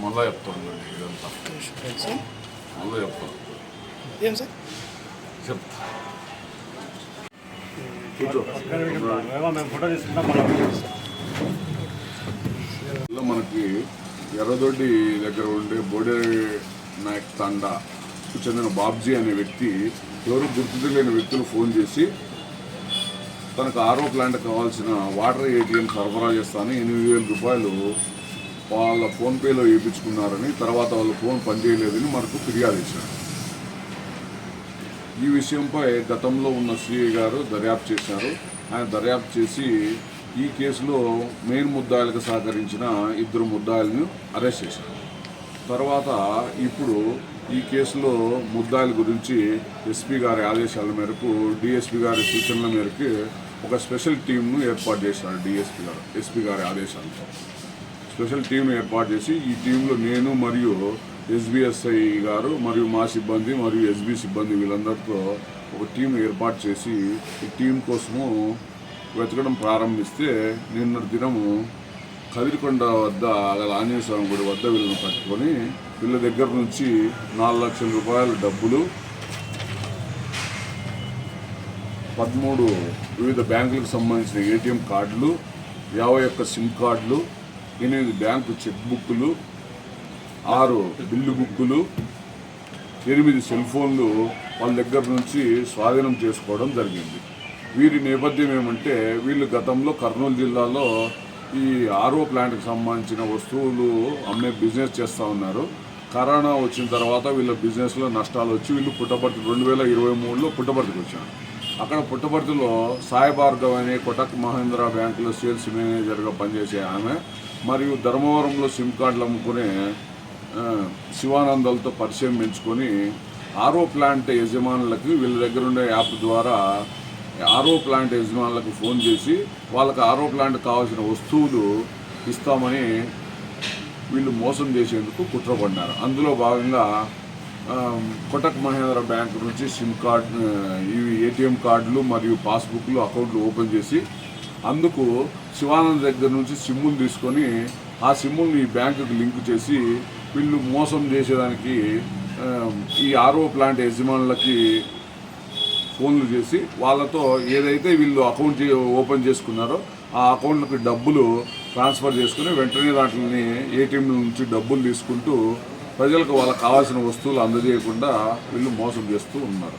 మళ్ళా చెప్తాను ఇదంతా? మళ్ళా చెప్తాను ఏం సార్? చెప్తా. మనకి ఎర్రదొడ్డి దగ్గర ఉండే బోడే నాయక్ తండా చెందిన బాబ్జీ అనే వ్యక్తి ఎవరు గుర్తు తెలియని వ్యక్తులు ఫోన్ చేసి తనకు ఆరో ప్లాంట్ కావాల్సిన వాటర్ ఏటీఎం సరఫరా చేస్తానని ఎనిమిది వేల రూపాయలు వాళ్ళ ఫోన్పేలో వేయించుకున్నారని తర్వాత వాళ్ళ ఫోన్ పనిచేయలేదని మనకు ఫిర్యాదు ఇచ్చారు ఈ విషయంపై గతంలో ఉన్న సిఐ గారు దర్యాప్తు చేశారు. ఆయన దర్యాప్తు చేసి ఈ కేసులో మెయిన్ ముద్దాయిలకు సహకరించిన ఇద్దరు ముద్దాయిలను అరెస్ట్ చేశారు. తర్వాత ఇప్పుడు ఈ కేసులో ముద్దాయిల గురించి ఎస్పీ గారి ఆదేశాల మేరకు డిఎస్పీ గారి సూచనల మేరకు ఒక స్పెషల్ టీంను ఏర్పాటు చేశారు డిఎస్పీ గారు ఎస్పీ గారి ఆదేశాలతో. స్పెషల్ టీంను ఏర్పాటు చేసి ఈ టీంలో నేను మరియు ఎస్బీఎస్ఐ గారు మరియు మా సిబ్బంది మరియు ఎస్బీ సిబ్బంది వీళ్ళందరితో ఒక టీం ఏర్పాటు చేసి ఈ టీం కోసము వెతకడం ప్రారంభిస్తే నిన్న దినము కదిరికొండ వద్ద గల ఆంజనేయ స్వామి గుడి వద్ద వీళ్ళని పట్టుకొని వీళ్ళ దగ్గర నుంచి నాలుగు లక్షల రూపాయల డబ్బులు పదమూడు వివిధ బ్యాంకులకు సంబంధించిన ఏటీఎం కార్డులు యాభై ఒక్క సిమ్ కార్డులు ఎనిమిది బ్యాంకు చెక్ బుక్కులు ఆరు బిల్లు బుక్కులు ఎనిమిది సెల్ ఫోన్లు వాళ్ళ దగ్గర నుంచి స్వాధీనం చేసుకోవడం జరిగింది. వీరి నేపథ్యం ఏమంటే వీళ్ళు గతంలో కర్నూలు జిల్లాలో ఈ ఆర్ఓ ప్లాంట్కి సంబంధించిన వస్తువులు అమ్మే బిజినెస్ చేస్తూ ఉన్నారు. కరోనా వచ్చిన తర్వాత వీళ్ళ బిజినెస్లో నష్టాలు వచ్చి వీళ్ళు పుట్టపర్తి రెండు వేల ఇరవై మూడులో పుట్టపర్తికి వచ్చారు. అక్కడ పుట్టపర్తిలో సాయి భార్గవ్ అనే కొటక్ మహేంద్ర బ్యాంకులో సేల్స్ మేనేజర్గా పనిచేసే ఆమె మరియు ధర్మవరంలో సిమ్ కార్డులు అమ్ముకునే శివానందలతో శివానందాలతో పరిచయం పెంచుకొని ఆరో ప్లాంట్ యజమానులకి వీళ్ళ దగ్గర ఉండే యాప్ ద్వారా ఆరో ప్లాంట్ యజమానులకు ఫోన్ చేసి వాళ్ళకి ఆరో ప్లాంట్ కావాల్సిన వస్తువులు ఇస్తామని వీళ్ళు మోసం చేసేందుకు కుట్రపడినారు. అందులో భాగంగా కొటక్ మహేంద్ర బ్యాంక్ నుంచి సిమ్ కార్డ్ ఇవి ఏటీఎం కార్డులు మరియు పాస్బుక్లు అకౌంట్లు ఓపెన్ చేసి అందుకు శివానంద్ దగ్గర నుంచి సిమ్ములు తీసుకొని ఆ సిమ్ముల్ని ఈ బ్యాంకుకి లింక్ చేసి వీళ్ళు మోసం చేసేదానికి ఈ ఆర్ఓ ప్లాంట్ యజమానులకి ఫోన్లు చేసి వాళ్ళతో ఏదైతే వీళ్ళు అకౌంట్ ఓపెన్ చేసుకున్నారో ఆ అకౌంట్లకు డబ్బులు ట్రాన్స్ఫర్ చేసుకుని వెంటనే దాంట్లోని ఏటీఎం నుంచి డబ్బులు తీసుకుంటూ ప్రజలకు వాళ్ళకి కావాల్సిన వస్తువులు అందజేయకుండా వీళ్ళు మోసం చేస్తూ ఉన్నారు.